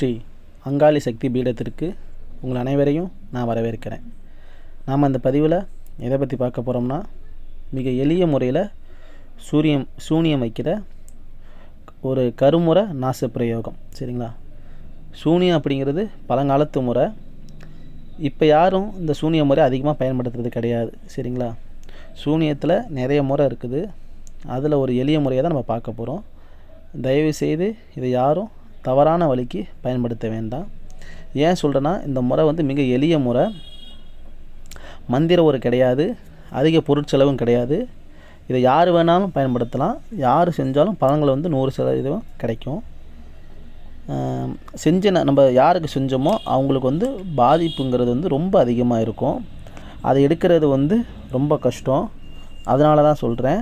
ஸ்ரீ அங்காளி சக்தி பீடத்திற்கு உங்கள் அனைவரையும் நான் வரவேற்கிறேன். நாம் அந்த பதிவில் எதை பற்றி பார்க்க போகிறோம்னா மிக எளிய முறையில் சூரியம் சூனியம் வைக்கிற ஒரு கருமுறை நாச பிரயோகம் சரிங்களா? சூனியம் அப்படிங்கிறது பழங்காலத்து முறை. இப்போ யாரும் இந்த சூனிய முறை அதிகமாக பயன்படுத்துறது கிடையாது சரிங்களா? சூனியத்தில் நிறைய முறை இருக்குது. அதில் ஒரு எளிய முறையை தான் நம்ம பார்க்க போகிறோம். தயவு செய்து இதை யாரும் தவறான வழிக்கு பயன்படுத்த வேண்டாம். ஏன் சொல்கிறேன்னா இந்த முறை வந்து மிக எளிய முறை. மந்திர ஒரு கிடையாது அதிக பொருட்செலவும் கிடையாது. இதை யார் வேணாலும் பயன்படுத்தலாம். யார் செஞ்சாலும் பழங்கள் வந்து நூறு சதவீதம் கிடைக்கும். செஞ்ச நம்ம யாருக்கு செஞ்சோமோ அவங்களுக்கு வந்து பாதிப்புங்கிறது வந்து ரொம்ப அதிகமாக இருக்கும். அதை எடுக்கிறது வந்து ரொம்ப கஷ்டம். அதனால தான் சொல்கிறேன்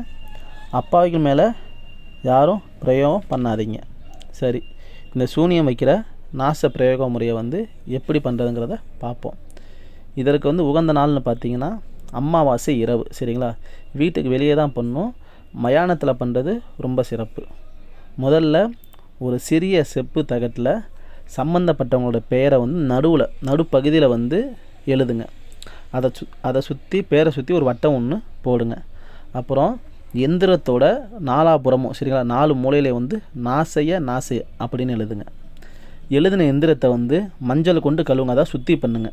அப்பாவிகள் மேலே யாரும் பிரயோகம் பண்ணாதீங்க. சரி. இந்த சூனியம் வைக்கிற நாச பிரயோக முறையை வந்து எப்படி பண்ணுறதுங்கிறத பார்ப்போம். இதற்கு வந்து உகந்த நாள்னு பார்த்தீங்கன்னா அமாவாசை இரவு சரிங்களா? வீட்டுக்கு வெளியே தான் பண்ணும் மயானத்தில் பண்ணுறது ரொம்ப சிறப்பு. முதல்ல ஒரு சிறிய செப்பு தகட்டில் சம்மந்தப்பட்டவங்களோட பெயரை வந்து நடுவில் நடுப்பகுதியில் வந்து எழுதுங்க. அதை சு அதை சுற்றி பேரை சுற்றி ஒரு வட்டம் ஒன்று போடுங்க. அப்புறம் எந்திரத்தோட நாலாபுறமும் சரிங்களா? நாலு மூலையில் வந்து நாசைய நாசைய அப்படின்னு எழுதுங்க. எழுதின எந்திரத்தை வந்து மஞ்சள் கொண்டு கழுவுங்க அதாவது சுற்றி பண்ணுங்க.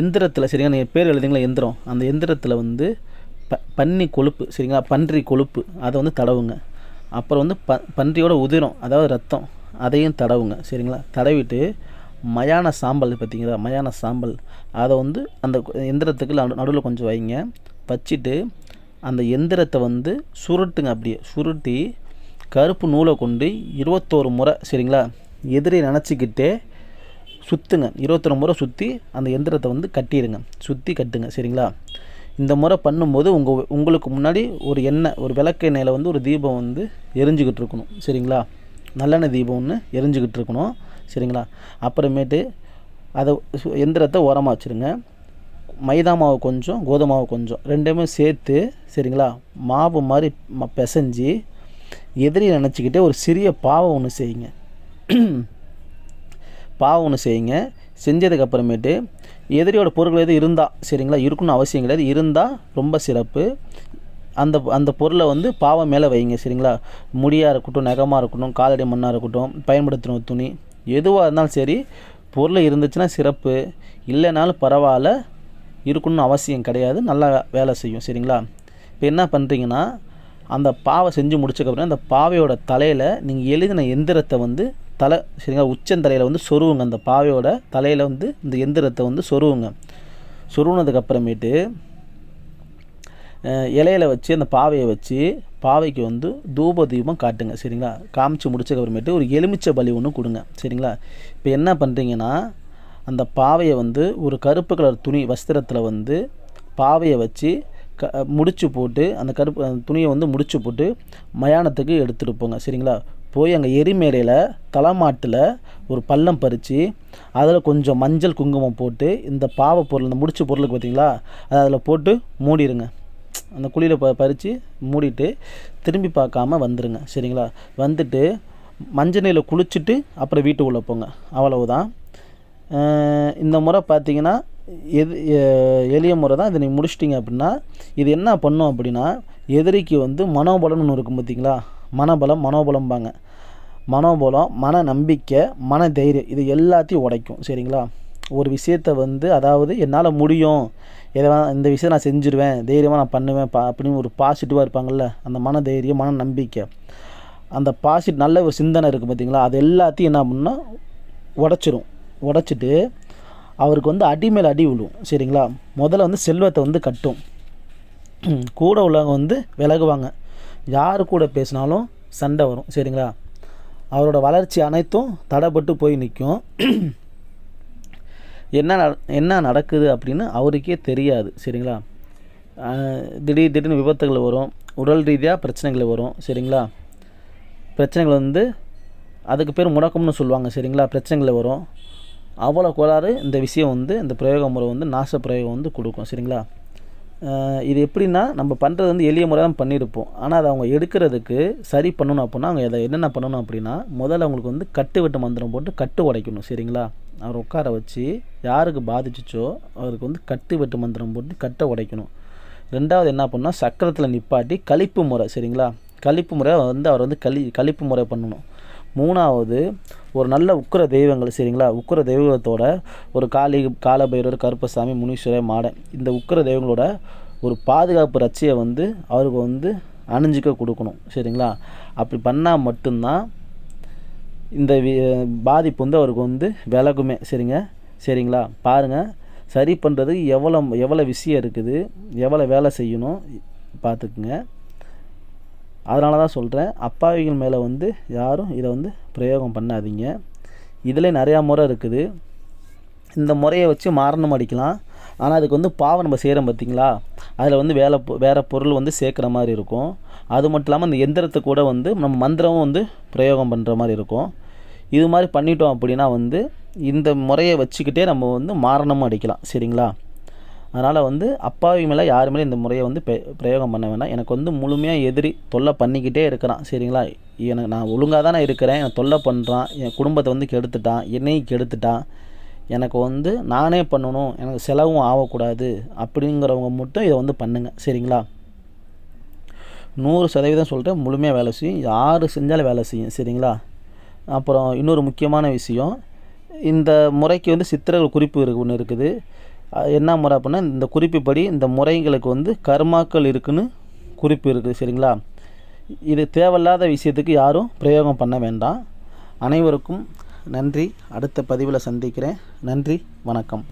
எந்திரத்தில் சரிங்களா? நீங்கள் பேர் எழுதிங்களா எந்திரம். அந்த எந்திரத்தில் வந்து ப பன்னி கொழுப்பு சரிங்களா? பன்றி கொழுப்பு அதை வந்து தடவுங்க. அப்புறம் வந்து ப பன்றியோட உதிரம் அதாவது ரத்தம் அதையும் தடவுங்க சரிங்களா? தடவிட்டு மயான சாம்பல் பார்த்தீங்களா? மயான சாம்பல். அதை வந்து அந்த எந்திரத்துக்கு நடுவில் கொஞ்சம் வைங்க. வச்சுட்டு அந்த எந்திரத்தை வந்து சுருட்டுங்க அப்படியே சுருட்டி கருப்பு நூலை கொண்டு இருபத்தோரு முறை சரிங்களா? எதிரி நினச்சிக்கிட்டே சுற்றுங்க இருபத்தொரு முறை சுற்றி அந்த எந்திரத்தை வந்து கட்டிடுங்க சுற்றி கட்டுங்க சரிங்களா? இந்த முறை பண்ணும்போது உங்கள் உங்களுக்கு முன்னாடி ஒரு எண்ணெய் ஒரு விளக்கு எண்ணெயில் வந்து ஒரு தீபம் வந்து எரிஞ்சுக்கிட்டு இருக்கணும் சரிங்களா? நல்லெண்ணெய் தீபம் ஒன்று எரிஞ்சுக்கிட்டு இருக்கணும் சரிங்களா? அப்புறமேட்டு அதை சு- எந்திரத்தை ஓரமாக வச்சுருங்க. மைதா மாவு கொஞ்சம் கோதுமை மாவு கொஞ்சம். ரெண்டுமே சேர்த்து சரிங்களா? மாவு மாதிரி ம பிசைஞ்சு எதிரி நினச்சிக்கிட்டே ஒரு சிறிய பாவம் ஒன்று செய்யுங்க. பாவம் ஒன்று செய்யுங்க. செஞ்சதுக்கப்புறமேட்டு எதிரியோட பொருட்கள் எதுவும் இருந்தால் சரிங்களா? இருக்கணும்னு அவசியம் கிடையாது. இருந்தால் ரொம்ப சிறப்பு. அந்த அந்த பொருளை வந்து பாவம் மேலே வைங்க சரிங்களா? முடியாக இருக்கட்டும் நகமாக இருக்கட்டும் காலடி மண்ணாக இருக்கட்டும் பயன்படுத்தின துணி. எதுவாக இருந்தாலும் சரி பொருள் இருந்துச்சுன்னா சிறப்பு. இல்லைனாலும் பரவாயில்ல. இருக்கணும்னு அவசியம் கிடையாது. நல்லா வேலை செய்யும் சரிங்களா? இப்போ என்ன பண்ணுறீங்கன்னா அந்த பாவை செஞ்சு முடிச்சக்கப்புறம் அந்த பாவையோட தலையில் நீங்கள் எழுதின எந்திரத்தை வந்து தலை சரிங்களா? உச்சந்தலையில் வந்து சொருவுங்க அந்த பாவையோட தலையில் வந்து இந்த எந்திரத்தை வந்து சொருவுங்க சொருவுனதுக்கப்புறமேட்டு இலையில வச்சு அந்த பாவையை வச்சு பாவைக்கு வந்து தூப தீபம் காட்டுங்க சரிங்களா? காமிச்சு முடிச்சக்கப்புறமேட்டு ஒரு எலுமிச்சை பலி ஒன்று கொடுங்க சரிங்களா? இப்போ என்ன பண்ணுறீங்கன்னா அந்த பாவையை வந்து ஒரு கருப்பு கலர் துணி வஸ்திரத்தில் வந்து பாவையை வச்சு க முடிச்சு போட்டு அந்த கருப்பு துணியை வந்து முடிச்சு போட்டு மயானத்துக்கு எடுத்துகிட்டு போங்க சரிங்களா? போய் அங்கே எரிமேடையில் தலைமாட்டில் ஒரு பள்ளம் பறித்து அதில் கொஞ்சம் மஞ்சள் குங்குமம் போட்டு இந்த பாவை பொருள் இந்த முடிச்ச பொருளுக்கு பார்த்தீங்களா அதை அதில் போட்டு மூடிடுங்க அந்த குழியில் ப பறித்து மூடிட்டு திரும்பி பார்க்காம வந்துடுங்க சரிங்களா? வந்துட்டு மஞ்சள் நீரில் குளிச்சுட்டு அப்புறம் வீட்டுக்குள்ளே போங்க அவ்வளவுதான். இந்த முறை பார்த்தீங்கன்னா எது எளிய முறை தான். இதை நீங்கள் முடிச்சிட்டிங்க அப்படின்னா இது என்ன பண்ணும் அப்படின்னா எதிரிக்கு வந்து மனோபலம்னு ஒன்று இருக்கும் பார்த்தீங்களா மனபலம் மனோபலம்பாங்க. மனோபலம் மன நம்பிக்கை மன தைரியம் இது எல்லாத்தையும் உடைக்கும். சரிங்களா? ஒரு விஷயத்தை வந்து அதாவது என்னால் முடியும். எதை இந்த விஷயத்தை நான் செஞ்சுருவேன் தைரியமாக நான் பண்ணுவேன் பா அப்படின்னு ஒரு பாசிட்டிவாக இருப்பாங்கள்ல அந்த மன தைரியம் மன நம்பிக்கை. அந்த பாசிட் நல்ல ஒரு சிந்தனை இருக்குது பார்த்தீங்களா அது எல்லாத்தையும் என்ன பண்ணுன்னா உடச்சிரும். உடச்சிட்டு அவருக்கு வந்து அடி மேல் அடி விழுவும் சரிங்களா? முதல்ல வந்து செல்வத்தை வந்து கட்டும். கூட உள்ளவங்க வந்து விலகுவாங்க. யார் கூட பேசினாலும் சண்டை வரும் சரிங்களா? அவரோட வளர்ச்சி அனைத்தும் தடைப்பட்டு போய் நிற்கும். என்ன நட- என்ன நடக்குது அப்படின்னு அவருக்கே தெரியாது சரிங்களா? திடீர் திடீர்னு விபத்துகள் வரும் உடல் ரீதியாக பிரச்சனைகள் வரும் சரிங்களா? பிரச்சனைகள் வந்து அதுக்கு பேர் முடக்கம்னு சொல்லுவாங்க சரிங்களா? பிரச்சனைகள் வரும். அவ்வளோ கோளாறு இந்த விஷயம் வந்து இந்த பிரயோக முறை வந்து நாச பிரயோகம் வந்து கொடுக்கும் சரிங்களா? இது எப்படின்னா நம்ம பண்ணுறது வந்து எளிய முறை தான் பண்ணியிருப்போம். ஆனால் அதை அவங்க எடுக்கிறதுக்கு சரி பண்ணணும் அப்படின்னா அவங்க அதை என்னென்ன பண்ணணும் அப்படின்னா முதல்ல அவங்களுக்கு வந்து கட்டு வெட்டு மந்திரம் போட்டு கட்டு உடைக்கணும் சரிங்களா? அவர் உட்கார வச்சு யாருக்கு பாதிச்சிச்சோ அவருக்கு வந்து கட்டு வெட்டு மந்திரம் போட்டு கட்டை உடைக்கணும். ரெண்டாவது என்ன பண்ணால் சக்கரத்தில் நிப்பாட்டி கழிப்பு முறை சரிங்களா? கழிப்பு முறை வந்து அவர் வந்து களி கழிப்பு முறை பண்ணணும். மூணாவது ஒரு நல்ல உக்கிர தெய்வங்கள் சரிங்களா? உக்கிர தெய்வத்தோட ஒரு காளி காலபைரவர் கருப்பசாமி முனீஸ்வரர் மாடன். இந்த உக்கிர தெய்வங்களோட ஒரு பாதுகாப்பு ரட்சியை வந்து அவருக்கு வந்து அணிஞ்சிக்க கொடுக்கணும் சரிங்களா? அப்படி பண்ணால் மட்டும்தான் இந்த வி- பாதிப்பு வந்து அவருக்கு வந்து விலகுமே சரிங்க? சரிங்களா? பாருங்கள் சரி பண்ணுறதுக்கு எவ்வளோ எவ்வளோ விஷயம் இருக்குது எவ்வளோ வேலை செய்யணும் பார்த்துக்குங்க. அதனால தான் சொல்கிறேன் அப்பாவிகள் மேலே வந்து யாரும் இதை வந்து பிரயோகம் பண்ணாதீங்க. இதில் நிறையா முறை இருக்குது. இந்த முறையை வச்சு மாரணம் அடிக்கலாம். ஆனால் அதுக்கு வந்து பாவம் நம்ம செய்கிறோம் பார்த்தீங்களா அதில் வந்து வேலை வேறு பொருள் வந்து சேர்க்குற மாதிரி இருக்கும். அது மட்டும் இல்லாமல் இந்த எந்திரத்தை கூட வந்து நம்ம மந்திரமும் வந்து பிரயோகம் பண்ணுற மாதிரி இருக்கும். இது மாதிரி பண்ணிட்டோம் அப்படின்னா வந்து இந்த முறையை வச்சுக்கிட்டே நம்ம வந்து மாரணமும் அடிக்கலாம். சரிங்களா? அதனால் வந்து அப்பாவி மேலே யார் மேலே இந்த முறையை வந்து பிரயோகம் பண்ண வேணாம் எனக்கு வந்து முழுமையாக எதிரி தொல்லை பண்ணிக்கிட்டே இருக்கிறான். சரிங்களா? எனக்கு நான் ஒழுங்காக தானே இருக்கிறேன். என்னை தொல்லை பண்ணுறான் என் குடும்பத்தை வந்து கெடுத்துட்டான். என்னையும் கெடுத்துட்டான். எனக்கு வந்து நானே பண்ணணும். எனக்கு செலவும் ஆகக்கூடாது. அப்படிங்கிறவங்க மட்டும் இதை வந்து பண்ணுங்கள் சரிங்களா? நூறு சதவீதம் சொல்கிறேன் முழுமையாக வேலை செய்யும். யார் செஞ்சாலும் வேலை செய்யும். சரிங்களா? அப்புறம் இன்னொரு முக்கியமான விஷயம். இந்த முறைக்கு வந்து சித்திரங்கள் குறிப்பு இருக்கு ஒன்று இருக்குது. என்ன முறை அப்படின்னா இந்த குறிப்புப்படி இந்த முறைங்களுக்கு வந்து கர்மாக்கள் இருக்குன்னு குறிப்பு இருக்குது சரிங்களா? இது தேவையில்லாத விஷயத்துக்கு யாரும் பிரயோகம் பண்ண வேண்டாம். அனைவருக்கும் நன்றி. அடுத்த பதிவில் சந்திக்கிறேன். நன்றி. வணக்கம்.